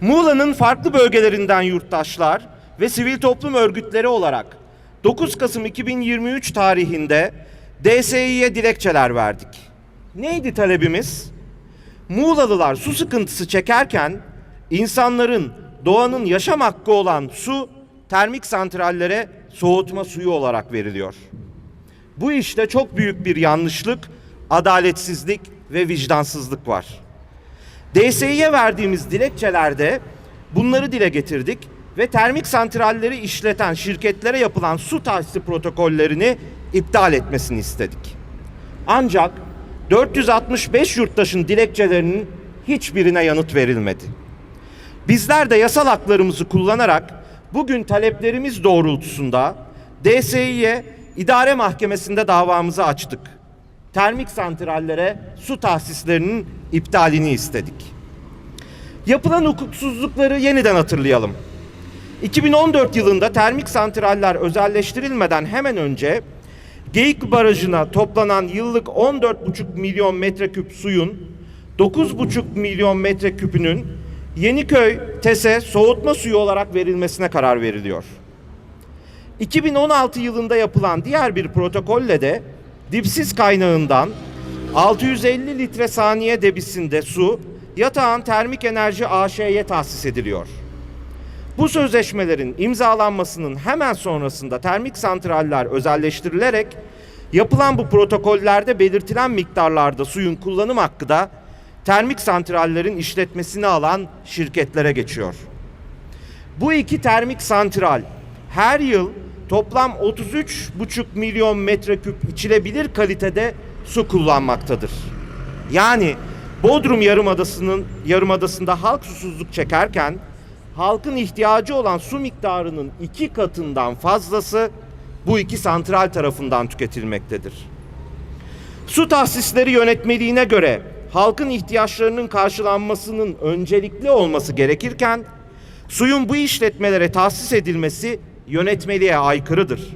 Muğla'nın farklı bölgelerinden yurttaşlar ve sivil toplum örgütleri olarak 9 Kasım 2023 tarihinde DSİ'ye dilekçeler verdik. Neydi talebimiz? Muğlalılar su sıkıntısı çekerken insanların, doğanın yaşam hakkı olan su termik santrallere soğutma suyu olarak veriliyor. Bu işte çok büyük bir yanlışlık, adaletsizlik ve vicdansızlık var. DSİ'ye verdiğimiz dilekçelerde bunları dile getirdik ve termik santralleri işleten şirketlere yapılan su tahsisi protokollerini iptal etmesini istedik. Ancak 465 yurttaşın dilekçelerinin hiçbirine yanıt verilmedi. Bizler de yasal haklarımızı kullanarak bugün taleplerimiz doğrultusunda DSİ'ye idare mahkemesinde davamızı açtık. Termik santrallere su tahsislerinin iptalini istedik. Yapılan hukuksuzlukları yeniden hatırlayalım. 2014 yılında termik santraller özelleştirilmeden hemen önce Geyik Barajı'na toplanan yıllık 14,5 milyon metreküp suyun 9,5 milyon metreküpünün Yeniköy TES'e soğutma suyu olarak verilmesine karar veriliyor. 2016 yılında yapılan diğer bir protokolle de dipsiz kaynağından 650 litre saniye debisinde su Yatağan Termik Enerji AŞ'ye tahsis ediliyor. Bu sözleşmelerin imzalanmasının hemen sonrasında termik santraller özelleştirilerek yapılan bu protokollerde belirtilen miktarlarda suyun kullanım hakkı da termik santrallerin işletmesini alan şirketlere geçiyor. Bu iki termik santral her yıl toplam 33,5 milyon metreküp içilebilir kalitede su kullanmaktadır. Yani Bodrum Yarımadası'nın yarımadasında halk susuzluk çekerken halkın ihtiyacı olan su miktarının iki katından fazlası bu iki santral tarafından tüketilmektedir. Su tahsisleri yönetmeliğine göre halkın ihtiyaçlarının karşılanmasının öncelikli olması gerekirken suyun bu işletmelere tahsis edilmesi yönetmeliğe aykırıdır.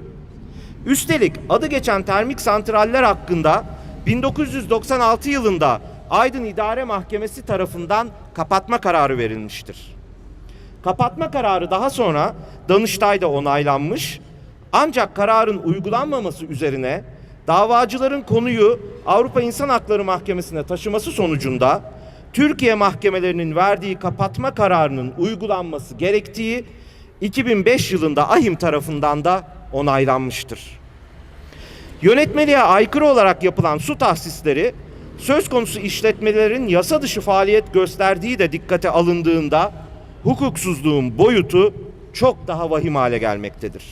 Üstelik adı geçen termik santraller hakkında 1996 yılında Aydın İdare Mahkemesi tarafından kapatma kararı verilmiştir. Kapatma kararı daha sonra Danıştay'da onaylanmış ancak kararın uygulanmaması üzerine davacıların konuyu Avrupa İnsan Hakları Mahkemesi'ne taşıması sonucunda Türkiye mahkemelerinin verdiği kapatma kararının uygulanması gerektiği 2005 yılında AHİM tarafından da onaylanmıştır. Yönetmeliğe aykırı olarak yapılan su tahsisleri söz konusu işletmelerin yasa dışı faaliyet gösterdiği de dikkate alındığında hukuksuzluğun boyutu çok daha vahim hale gelmektedir.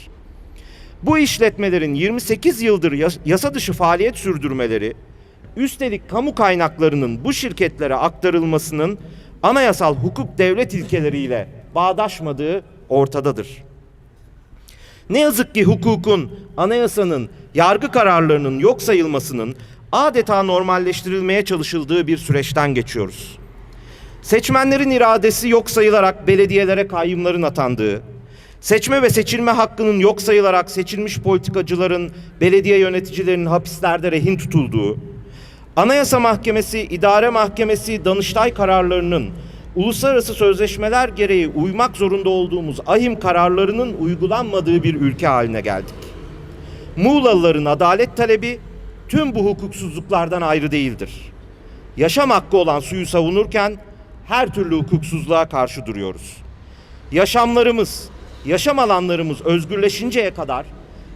Bu işletmelerin 28 yıldır yas- yasa dışı faaliyet sürdürmeleri, üstelik kamu kaynaklarının bu şirketlere aktarılmasının anayasal hukuk devlet ilkeleriyle bağdaşmadığı ortadadır. Ne yazık ki hukukun, anayasanın, yargı kararlarının yok sayılmasının adeta normalleştirilmeye çalışıldığı bir süreçten geçiyoruz. Seçmenlerin iradesi yok sayılarak belediyelere kayyumların atandığı, seçme ve seçilme hakkının yok sayılarak seçilmiş politikacıların, belediye yöneticilerinin hapislerde rehin tutulduğu, Anayasa Mahkemesi, İdare Mahkemesi, Danıştay kararlarının uluslararası sözleşmeler gereği uymak zorunda olduğumuz ahim kararlarının uygulanmadığı bir ülke haline geldik. Muğlalıların adalet talebi tüm bu hukuksuzluklardan ayrı değildir. Yaşam hakkı olan suyu savunurken her türlü hukuksuzluğa karşı duruyoruz. Yaşamlarımız, yaşam alanlarımız özgürleşinceye kadar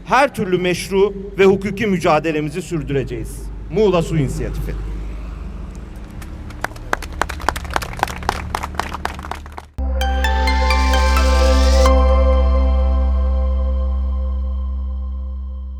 her türlü meşru ve hukuki mücadelemizi sürdüreceğiz. Muğla Su İnisiyatifi.